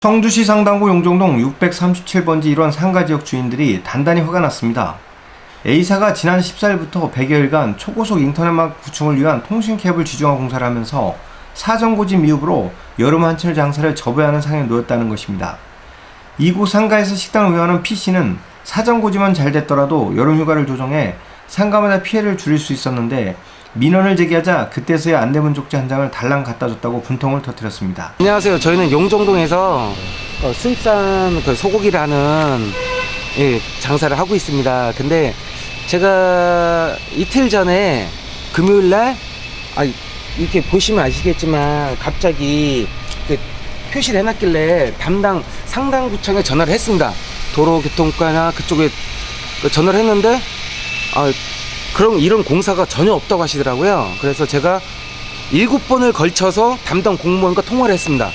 청주시 상당구 용종동 637번지 1원 상가지역 주인들이 단단히 화가 났습니다. A사가 지난 14일부터 100여일간 초고속 인터넷망 구축을 위한 통신 케이블 지중화 공사를 하면서 사정고지 미흡으로 여름 한철 장사를 접어야 하는 상황에 놓였다는 것입니다. 이곳 상가에서 식당을 운영하는 P씨는 사정고지만 잘 됐더라도 여름휴가를 조정해 상가마다 피해를 줄일 수 있었는데 민원을 제기하자 그때서야 안내문 족지 한 장을 달랑 갖다 줬다고 분통을 터뜨렸습니다. 안녕하세요. 저희는 용정동에서 어, 수입산 그 소고기를 하는 예, 장사를 하고 있습니다. 근데 제가 이틀 전에 금요일 날 아, 이렇게 보시면 아시겠지만 갑자기 그 표시를 해놨길래 담당 상당구청에 전화를 했습니다. 도로교통과나 그쪽에 그 전화를 했는데 아, 그럼 이런 공사가 전혀 없다고 하시더라고요. 그래서 제가 일곱 번을 걸쳐서 담당 공무원과 통화를 했습니다.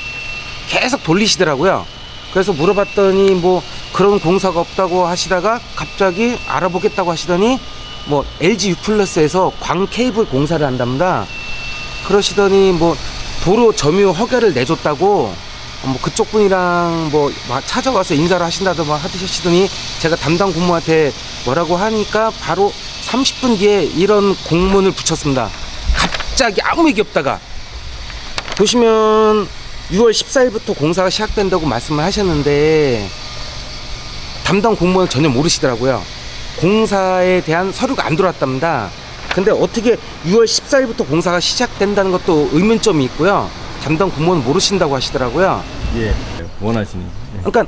계속 돌리시더라고요. 그래서 물어봤더니 뭐 그런 공사가 없다고 하시다가 갑자기 알아보겠다고 하시더니 뭐 LG U 플러스에서 광 케이블 공사를 한답니다. 그러시더니 뭐 도로 점유 허가를 내줬다고 뭐 그쪽 분이랑 뭐막 찾아와서 인사를 하신다더 막 하시더니 제가 담당 공무한테 뭐라고 하니까 바로 30분 뒤에 이런 공문을 붙였습니다. 갑자기 아무 얘기 없다가 보시면 6월 14일부터 공사가 시작된다고 말씀을 하셨는데 담당 공무원 전혀 모르시더라고요. 공사에 대한 서류가 안 들어왔답니다. 근데 어떻게 6월 14일부터 공사가 시작된다는 것도 의문점이 있고요. 담당 공무원 모르신다고 하시더라고요. 예, 원하시는. 그러니까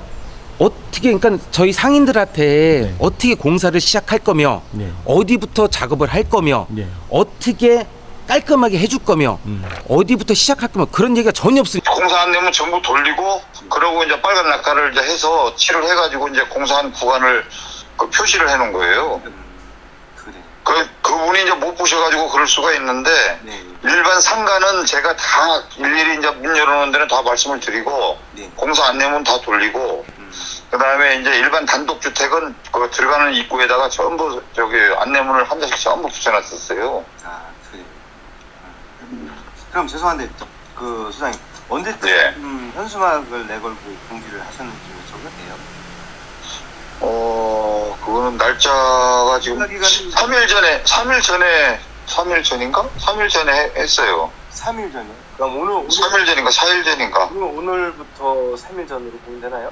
어떻게 그러니까 저희 상인들한테 네. 어떻게 공사를 시작할 거며 네. 어디부터 작업을 할 거며 네. 어떻게 깔끔하게 해줄 거며 음. 어디부터 시작할 거며 그런 얘기가 전혀 없습니다. 공사 안 되면 전부 돌리고 그러고 이제 빨간 낙하를 이제 해서 칠을 해가지고 이제 공사한 구간을 그 표시를 해놓은 거예요. 그 그분이 이제 못 보셔가지고 그럴 수가 있는데 네. 일반 상가는 제가 다 일일이 이제 문 열어놓은 데는 다 말씀을 드리고 네. 공사 안 내면 다 돌리고 음. 그 다음에 이제 일반 단독 주택은 그 들어가는 입구에다가 전부 저기 안내문을 한 장씩 전부 붙여놨었어요. 아, 그래. 음. 그럼 죄송한데, 저- 그, 소장님, 언제쯤 예. 음, 현수막을 내걸고 공지를 하셨는지 여쭤봐도 돼요? 어, 그거는 날짜가 지금 연락 기간이- 3일 전에, 3일 전에, 3일 전인가? 3일 전에 해- 했어요. 3일 전이요? 그럼 오늘, 오늘, 3일 전인가, 4일 전인가? 그럼 오늘부터 3일 전으로 보면 되나요?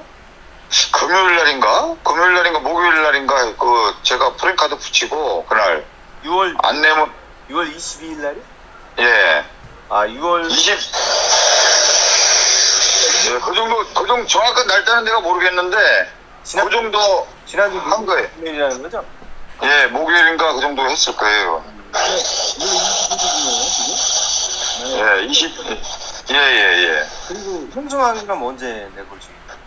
금요일 날인가? 금요일 날인가, 목요일 날인가, 그, 제가 프랭카드 붙이고, 그날, 6월, 안내문, 6월 22일 날이? 예, 아, 6월, 20, 예, 그 정도, 그 정도, 정확한 날짜는 내가 모르겠는데, 지난, 그 정도, 지난주 한 거예요. 금요일이라는 거죠? 예, 목요일인가 그 정도 했을 거예요. 예, 20, 예, 예, 예. 그리고 현수막이랑 언제 내걸 수 있나요?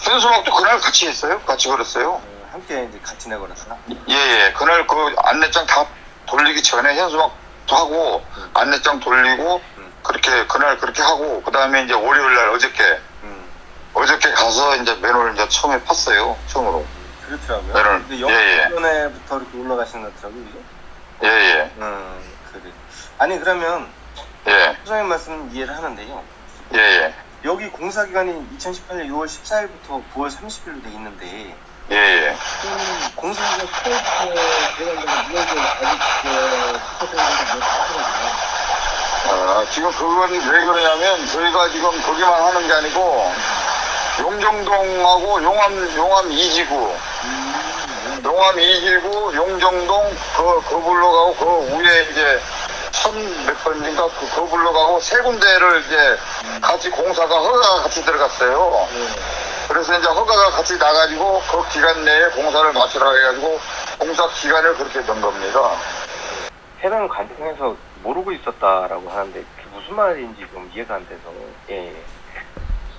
현수막도 그날 같이 했어요? 같이 걸었어요? 어, 함께 이제 같이 내걸었나? 예, 예. 그날 그 안내장 다 돌리기 전에 현수막도 하고, 안내장 돌리고, 음. 그렇게, 그날 그렇게 하고, 그 다음에 이제 월요일 날 어저께, 음. 어저께 가서 이제 맨홀 이제 처음에 팠어요. 처음으로. 그렇더라고요. 나는- 근데 예, 예. 영전에부터 이렇게 올라가신 것 같더라고요, 이게? 예, 예. 음, 그래. 아니, 그러면, 예, 소장님 말씀 이해를 하는데요. 예, 예. 여기 공사 기간이 2018년 6월 14일부터 9월 30일로 돼 있는데, 예, 예. 그러면 공사가 처음부터 들어간다면 무엇을 아직 그, 스포츠라든지 아, 지금 그건 왜 그러냐면, 저희가 지금 거기만 하는 게 아니고, 용정동하고 용암, 용암 2지구, 용암 2지구, 용정동, 그, 거불로 가고, 그 위에 이제, 천몇 번인가, 그, 거불로 가고, 세 군데를 이제, 같이 공사가, 허가가 같이 들어갔어요. 그래서 이제 허가가 같이 나가지고, 그 기간 내에 공사를 마치라 해가지고, 공사 기간을 그렇게 넣은 겁니다. 해당 관청에서 모르고 있었다라고 하는데, 그게 무슨 말인지 좀 이해가 안 돼서, 예, 예.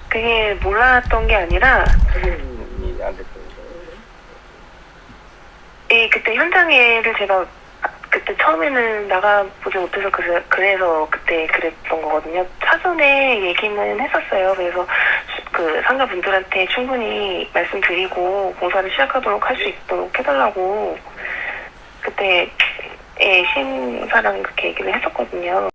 그게 몰랐던 게 아니라 확인이 안 됐던 거예요. 예, 그때 현장에를 제가 그때 처음에는 나가보지 못해서 그래, 그래서 그때 그랬던 거거든요. 사전에 얘기는 했었어요. 그래서 그 상가분들한테 충분히 말씀드리고 공사를 시작하도록 할 수 있도록 해달라고 그때 예, 심사랑 그렇게 얘기를 했었거든요.